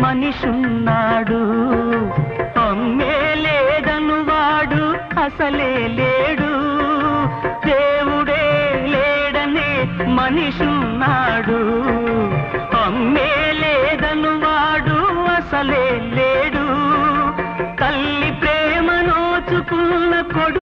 మనిషున్నాడు. అమ్మే లేదను వాడు అసలే లేడు. దేవుడే లేడనే మనిషున్నాడు. అమ్మే లేదను వాడు అసలే లేడు. తల్లి ప్రేమ నోచుకున్న కొడు